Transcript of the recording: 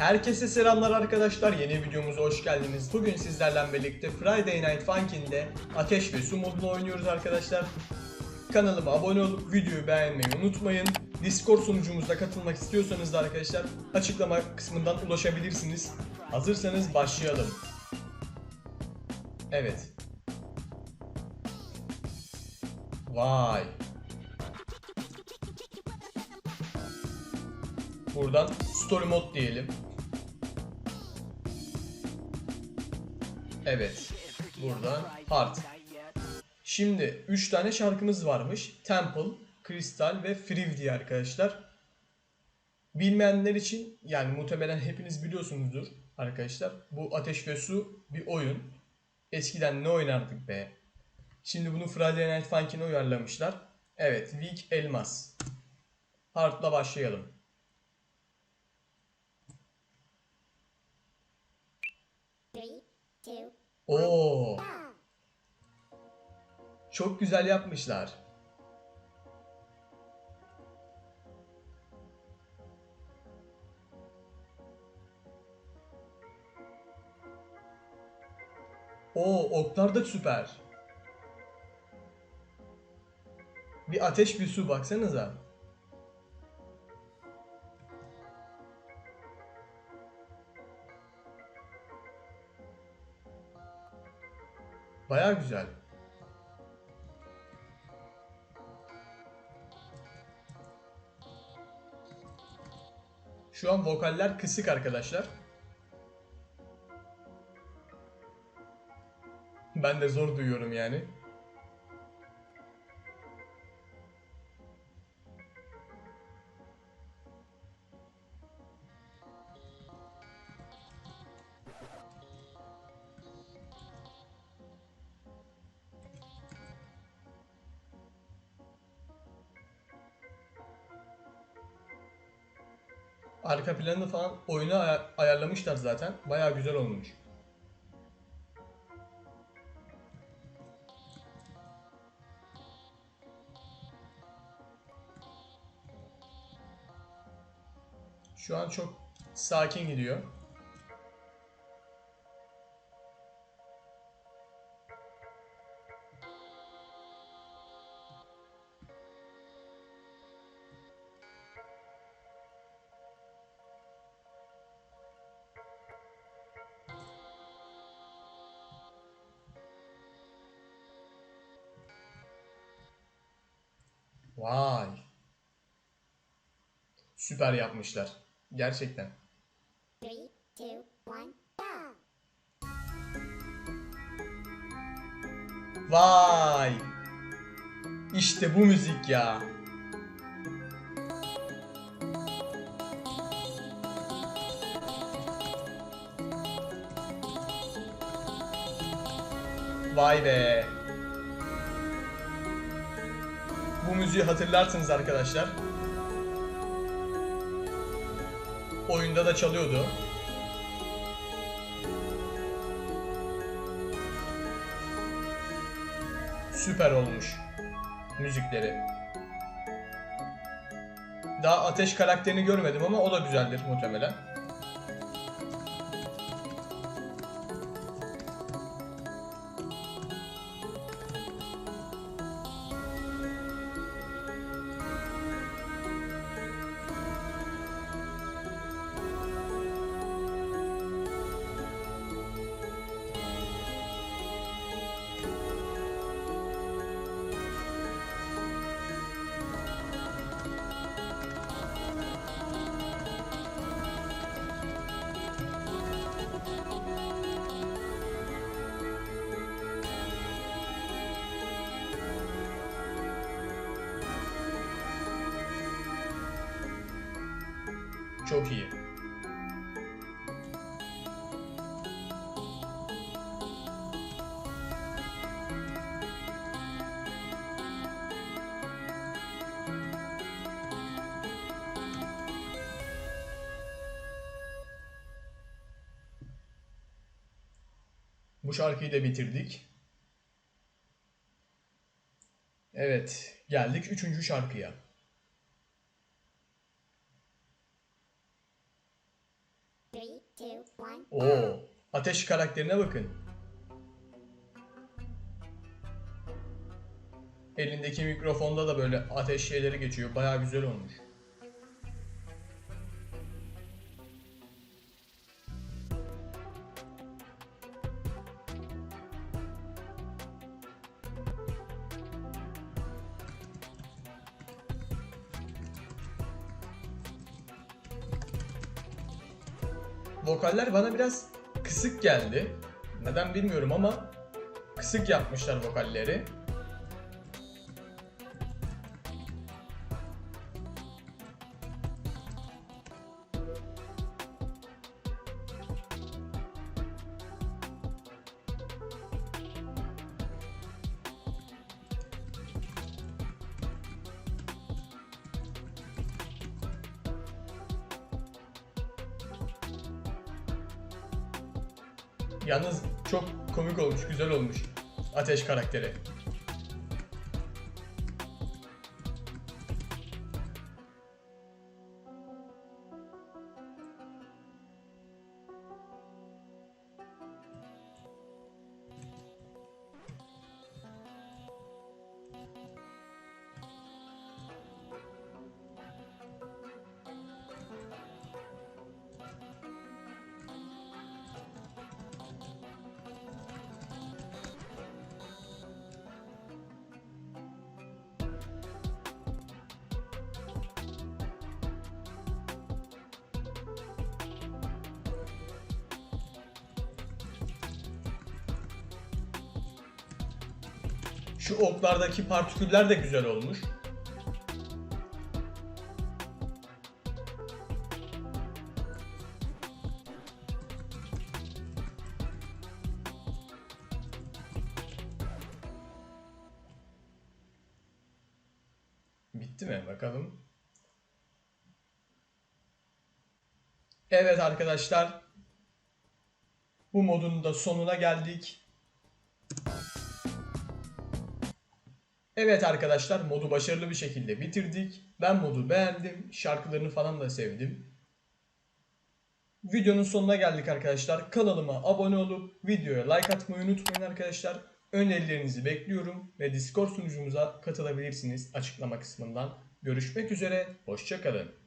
Herkese selamlar arkadaşlar. Yeni videomuza hoş geldiniz. Bugün sizlerle birlikte Friday Night Funkin'de Ateş ve Su modunu oynuyoruz arkadaşlar. Kanalıma abone olup videoyu beğenmeyi unutmayın. Discord sunucumuza katılmak istiyorsanız da arkadaşlar açıklama kısmından ulaşabilirsiniz. Hazırsanız başlayalım. Evet. Vay. Buradan story mode diyelim. Evet. Buradan hard. Şimdi 3 tane şarkımız varmış. Temple, Crystal ve Free diye arkadaşlar. Bilmeyenler için yani muhtemelen hepiniz biliyorsunuzdur arkadaşlar. Bu Ateş ve Su bir oyun. Eskiden ne oynardık be? Şimdi bunu Friday Night Funkin'e uyarlamışlar. Evet, Weak Elmas. Hard'la başlayalım. Three, two, Oo, çok güzel yapmışlar. Oo, oklar da süper. Bir ateş bir su baksanıza. Baya güzel. Şu an vokaller kısık arkadaşlar. Ben de zor duyuyorum yani. Arka planını falan oyuna aya- ayarlamışlar zaten. Baya güzel olmuş. Şu an çok sakin gidiyor. Vay. Süper yapmışlar. Gerçekten. three, two, one! Vay. İşte bu müzik ya. Vay be. Bu müziği hatırlarsınız arkadaşlar. Oyunda da çalıyordu. Süper olmuş müzikleri. Daha Ateş karakterini görmedim ama o da güzeldir muhtemelen. Çok iyi. Bu şarkıyı da bitirdik. Evet, geldik üçüncü şarkıya. 3, two, one. Oo, ateş karakterine bakın. Elindeki mikrofonda da böyle ateş şeyleri geçiyor. Bayağı güzel olmuş. Vokaller bana biraz kısık geldi. Neden bilmiyorum ama kısık yapmışlar vokalleri. Yalnız çok komik olmuş, güzel olmuş. Ateş karakteri. Şu oklardaki partiküller de güzel olmuş. Bitti mi? Bakalım. Evet arkadaşlar. Bu modun da sonuna geldik. Evet arkadaşlar modu başarılı bir şekilde bitirdik. Ben modu beğendim. Şarkılarını falan da sevdim. Videonun sonuna geldik arkadaşlar. Kanalıma abone olup videoya like atmayı unutmayın arkadaşlar. Önerilerinizi bekliyorum ve Discord sunucumuza katılabilirsiniz açıklama kısmından. Görüşmek üzere, hoşçakalın.